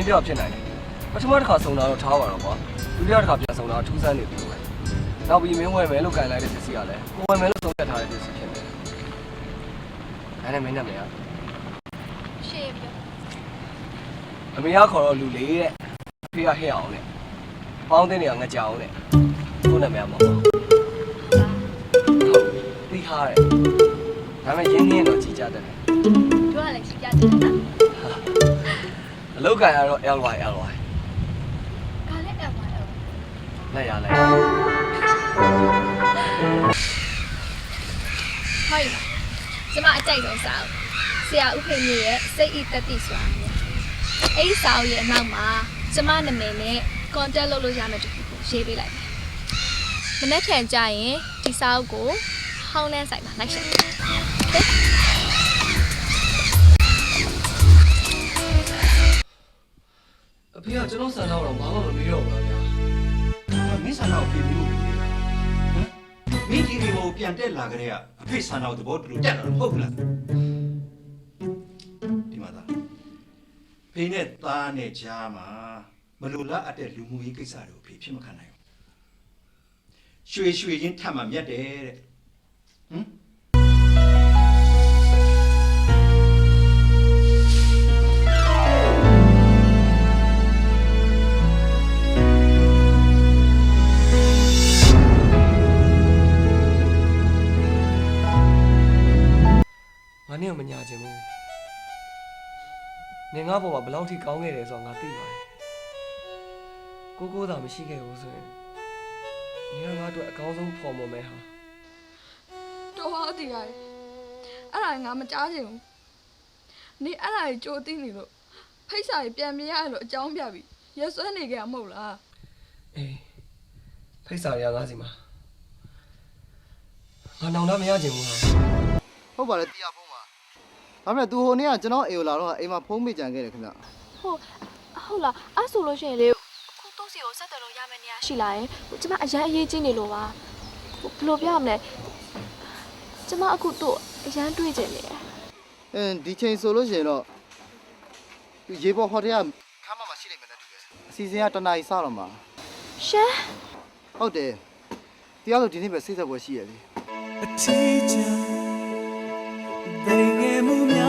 င်းတယောက်ဖြစ်နိုင်တယ်ပထမတစ်ခါစုံတာတော့ထားပါတော့ကွာဒုတိယတစ်ခါပြန်စုံတာထူးဆန်းနေပြီလို့ပဲနောက်ပြီးမင်းဝယ်မယ်လို့ကန်လိုက်တဲ့ပစ္စည်းကလည်းကိုဝယ်မယ်လို့ဆုံးဖြတ်ထားတဲ့ပစ္စည်းဖြစ်နေတယ်အဲ့ဒါမင်းနာမည်ကရှေ့ပြောအမေကခေါ်တော့လူလေးတဲ့ဖေးကဟဲ့အောင်တဲ့ပေါင်းတဲ့နေကငကြောင်တဲ့ကိုနာမည်ကမဟုတ်ဟုတ်ပြီးထားတယ်ဒါပေမဲ့ရင်းနှီးရင်တော့ကြည်ကြတတ်တယ်ပြောရလဲရှိကြတယ်နော် အလောက်ကန်ကတော့ LY LY ခါလဲအဲ့ပါတော့လက်ရလိုက်ဟိုက်ကျမအကြိုက်ဆုံးစာအုပ်ဆရာဦးဖေမြင့်ရဲ့စိတ်ဤတတိဆိုတာမျိုးအဲ့ဒီစာအုပ်ရဲ့အနောက်မှာကျမနာမည်နဲ့ contact လုပ်လို့ရမယ်တခုကိုရေးပေးလိုက်မယ်မနေ့ဖြန်ကြရင်ဒီစာအုပ်ကိုဟောင်းလန်းဆိုင်မှာလိုက်ရှင် အဖေကကျွန်တော်ဆန်တော့တော့ဘာမှမမေးတော့ဘူးလားဗျာမင်းဆန္ဒကိုပြင်ပြီးလို့ပြောတာဟမ်မင်းဒီဒီကိုပြန်တက်လာကြတဲ့ကအဖေဆန္ဒကိုသဘောတူလို့တက်လာတော့မဟုတ်ဘူးလားဒီမှာသားဖေနဲ့သားနဲ့ကြားမှာမလိုလားအပ်တဲ့လူမှုရေးကိစ္စတွေကိုဖေဖြစ်မခံနိုင်ဘူးရွှေရွှေချင်းထပ်မှမြတ်တယ်တဲ့ဟမ် ငါနဲ့မညာချင်ဘူးနေငါဘောမှာဘယ်လောက်ထိကောင်းခဲ့တယ်ဆိုတော့ငါသိပါတယ်ကိုကိုသာမရှိခဲ့ဘူးဆိုရင်နေကငါတို့အကောင်းဆုံးဖော်မမဲဟာတော်ပါတည်ရတယ်အဲ့ဒါငါမကြားချင်ဘူးနေအဲ့ဒါကြီးကြိုသိနေလို့ဖိတ်စာကြီးပြန်မြင်ရတယ်လို့အကြောင်းပြပြီးရက်စွဲနေကြရမဟုတ်လားအေးဖိတ်စာရငါစီမှာငါနောင်တမရချင်ဘူးဟာဟုတ်ပါတယ်တရားဖုန်းပါ ဒါပေမဲ့သူဟိုနေ့ကကျွန်တော်အိမ်ကိုလာတော့အိမ်မှာဖုန်းမိကြံခဲ့တယ်ခင်ဗျဟုတ်ဟုတ်လားအဲ့ဆိုလို့ရှိရင်လေခုတော့စီကိုဆက်တယ်လို့ရမယ့်နေရာရှိလာရင်ဟိုကျမအရန်အရေးကြီးနေလို့ပါဟိုဘယ်လိုပြောရမလဲကျမအခုတော့အရန်တွေးကြနေတယ်အင်းဒီချိန်ဆိုလို့ရှိရင်တော့သူရေပေါ်ဟိုတယ်ကခမ်းမမှာရှိနေမယ်နဲ့တူတယ်အစီအစဉ်ကတနားရီစတော့မှာရှမ်းဟုတ်တယ်တရားလို့ဒီနေ့ပဲစိတ်ဆက်ပွဲရှိရလေအထီးကျန် mulher.